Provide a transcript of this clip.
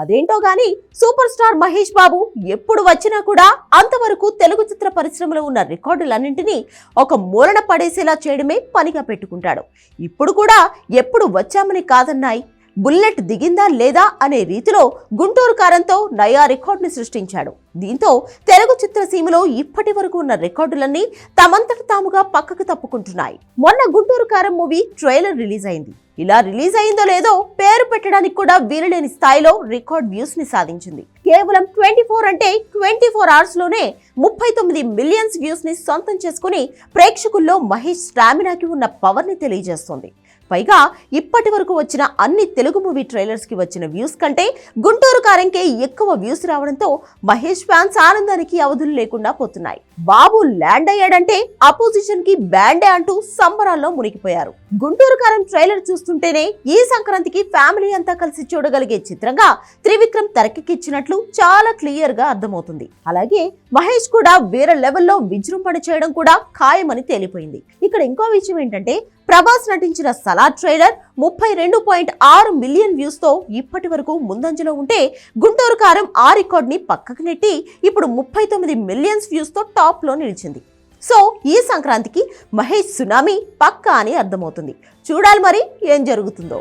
అదేంటో గాని super star Mahesh Babu ఎప్పుడు వచ్చినా కూడా అంతవరకు తెలుగు చిత్ర పరిశ్రమలో ఉన్న రికార్డులన్నింటినీ ఒక మూలన పడేసేలా చేయడమే పనిగా పెట్టుకుంటాడు. ఇప్పుడు కూడా ఎప్పుడు వచ్చామని కాదన్నాయి. బుల్లెట్ దిగిందా లేదా అనే రీతిలో గుంటూరు కారంతో నయా రికార్డుని సృష్టించాడు. దీంతో తెలుగు చిత్రసీమలో ఇప్పటి వరకు ఉన్న రికార్డులన్నీ తమంతట తాముగా పక్కకు తప్పుకుంటున్నాయి. మొన్న గుంటూరు కారం మూవీ ట్రైలర్ రిలీజ్ అయింది ఇలా రిలీజ్ అయిందో లేదో పేరు పెట్టడానికి కూడా వీలులేని స్థాయిలో రికార్డ్ వ్యూస్ని సాధించింది. కేవలం ట్వంటీ ఫోర్ అంటే ట్వంటీ ఫోర్ అవర్స్లోనే ముప్పై తొమ్మిది మిలియన్స్ వ్యూస్ని సొంతం చేసుకుని ప్రేక్షకుల్లో మహేష్ స్టామినాకి ఉన్న పవర్ని తెలియజేస్తోంది. పైగా ఇప్పటి వరకు వచ్చిన అన్ని తెలుగు మూవీ ట్రైలర్స్కి వచ్చిన వ్యూస్ కంటే గుంటూరు కారంకే ఎక్కువ వ్యూస్ రావడంతో మహేష్ ఫ్యాన్స్ ఆనందానికి అవధులు లేకుండా పోతున్నాయి. బాబు ల్యాండ్ అయ్యాడంటే అపోజిషన్కి బ్యాండే అంటూ సంబరాల్లో మునిగిపోయారు. గుంటూరు కారం ట్రైలర్ చూస్తుంటేనే ఈ సంక్రాంతికి ఫ్యామిలీ అంతా కలిసి చూడగలిగే చిత్రంగా త్రివిక్రమ్ తెరకెక్కించినట్లు చాలా క్లియర్గా అర్థమవుతుంది. అలాగే మహేష్ కూడా వేరే లెవెల్లో విజృంభణ చేయడం కూడా ఖాయమని తేలిపోయింది. ఇక్కడ ఇంకో విషయం ఏంటంటే ప్రభాస్ నటించిన సలార్ ట్రైలర్ ముప్పై రెండు పాయింట్ ఆరు మిలియన్ వ్యూస్తో ఇప్పటి వరకు ముందంజలో ఉంటే గుంటూరు కారం ఆ రికార్డ్ని పక్కకు నెట్టి ఇప్పుడు ముప్పై తొమ్మిది మిలియన్స్ వ్యూస్తో టాప్లో నిలిచింది. సో ఈ సంక్రాంతికి మహేష్ సునామీ పక్కా అని అర్థమవుతుంది. చూడాలి మరి ఏం జరుగుతుందో.